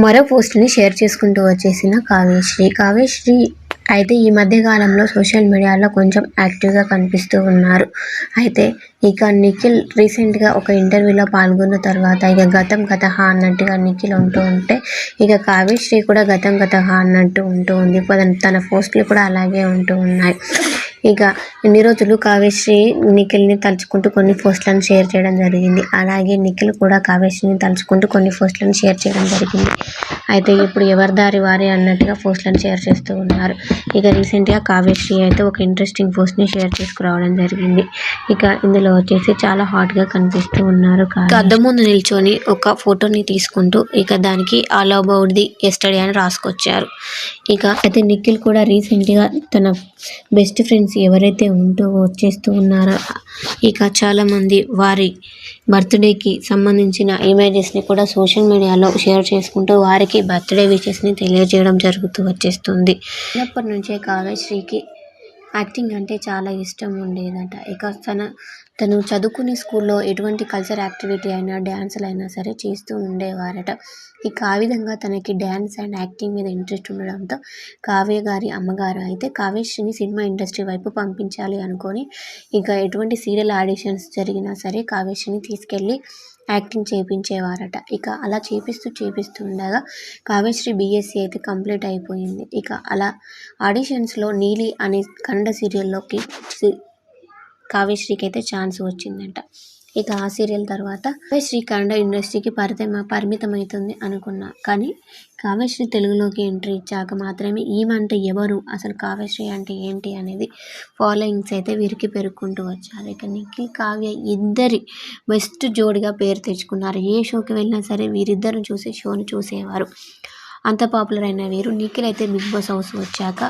మరో పోస్ట్ని షేర్ చేసుకుంటూ వచ్చేసిన కావ్యశ్రీ. కావ్యశ్రీ అయితే ఈ మధ్య కాలంలో సోషల్ మీడియాలో కొంచెం యాక్టివ్గా కనిపిస్తూ ఉన్నారు. అయితే ఇక నిఖిల్ రీసెంట్గా ఒక ఇంటర్వ్యూలో పాల్గొన్న తర్వాత ఇక గతం గత అన్నట్టుగా నిఖిల్ ఉంటూ ఉంటే ఇక కావ్యశ్రీ కూడా గతం గత అన్నట్టు ఉంటూ ఉంది. తన- తన పోస్టులు కూడా అలాగే ఉంటూ ఉన్నాయి. ఇక ఇన్ని రోజులు కావ్యశ్రీ నిఖిల్ని తలుచుకుంటూ కొన్ని పోస్టులను షేర్ చేయడం జరిగింది. అలాగే నిఖిల్ కూడా కావ్యశ్రీని తలుచుకుంటూ కొన్ని పోస్టులను షేర్ చేయడం జరిగింది. అయితే ఇప్పుడు ఎవరి దారి వారి అన్నట్టుగా పోస్టులను షేర్ చేస్తూ ఉన్నారు. ఇక రీసెంట్గా కావ్యశ్రీ అయితే ఒక ఇంట్రెస్టింగ్ పోస్ట్ని షేర్ చేసుకురావడం జరిగింది. ఇక ఇందులో వచ్చేసి చాలా హాట్గా కనిపిస్తూ ఉన్నారు అద్దం ముందు నిల్చొని ఒక ఫోటోని తీసుకుంటూ ఇక దానికి ఆల్ అబౌట్ ది ఎస్టడీ అని రాసుకొచ్చారు. ఇక అయితే నిఖిల్ కూడా రీసెంట్గా తన బెస్ట్ ఫ్రెండ్స్ ఎవరైతే ఉంటూ వచ్చేస్తూ ఉన్నారో ఇక చాలామంది వారి బర్త్డేకి సంబంధించిన ఇమేజెస్ని కూడా సోషల్ మీడియాలో షేర్ చేసుకుంటూ వారికి బర్త్డే విషెస్ని తెలియజేయడం జరుగుతూ వచ్చేస్తుంది. చిన్నప్పటి నుంచే కావ్యశ్రీకి యాక్టింగ్ అంటే చాలా ఇష్టం ఉండేదట. ఇక తన తను చదువుకునే స్కూల్లో ఎటువంటి కల్చర్ యాక్టివిటీ అయినా డ్యాన్సులు అయినా సరే చేస్తూ ఉండేవారట. ఇక ఆ విధంగా తనకి డ్యాన్స్ అండ్ యాక్టింగ్ మీద ఇంట్రెస్ట్ ఉండడంతో కావ్య గారి అమ్మగారు అయితే కావ్యశ్రీని సినిమా ఇండస్ట్రీ వైపు పంపించాలి అనుకొని ఇక ఎటువంటి సీరియల్ ఆడిషన్స్ జరిగినా సరే కావ్యశ్రీని తీసుకెళ్ళి యాక్టింగ్ చేయించేవారట ఇక అలా చేపిస్తూ చేపిస్తూ ఉండగా కావ్యశ్రీ బీఎస్సీ అయితే కంప్లీట్ అయిపోయింది. ఇక అలా ఆడిషన్స్లో నీలి అనే కన్నడ సీరియల్లోకి కావ్యశ్రీకి అయితే ఛాన్స్ వచ్చిందంట. ఇక ఆ సీరియల్ తర్వాత శ్రీకాండ కన్నడ ఇండస్ట్రీకి పరితమ పరిమితమవుతుంది అనుకున్నా. కానీ కావ్యశ్రీ తెలుగులోకి ఎంట్రీ ఇచ్చాక మాత్రమే ఈమంటే ఎవరు? అసలు కావ్యశ్రీ అంటే ఏంటి అనేది ఫాలోయింగ్స్ అయితే వీరికి పెరుగుకుంటూ వచ్చారు. ఇక నిఖిల్ కావ్య ఇద్దరి బెస్ట్ జోడిగా పేరు తెచ్చుకున్నారు. ఏ షోకి వెళ్ళినా సరే వీరిద్దరిని చూసి షోని చూసేవారు. అంత పాపులర్ అయిన వీరు. నిఖిల్ అయితే బిగ్ బాస్ హౌస్ వచ్చాక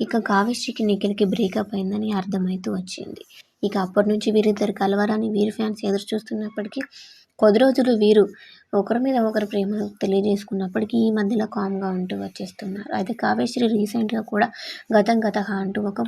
ఇక కావ్యశ్రీకి నిఖిల్కి బ్రేకప్ అయిందని అర్థమవుతూ వచ్చింది. ఇక అప్పటి నుంచి వీరిద్దరు కలవరాని వీరి ఫ్యాన్స్ ఎదురు చూస్తున్నప్పటికీ కొద్ది రోజులు వీరు ఒకరి మీద ఒకరు ప్రేమను తెలియజేసుకున్నప్పటికీ ఈ మధ్యలో కామ్గా ఉంటూ వచ్చేస్తున్నారు. అయితే కావ్యశ్రీ రీసెంట్గా కూడా గతం గత అంటూ ఒక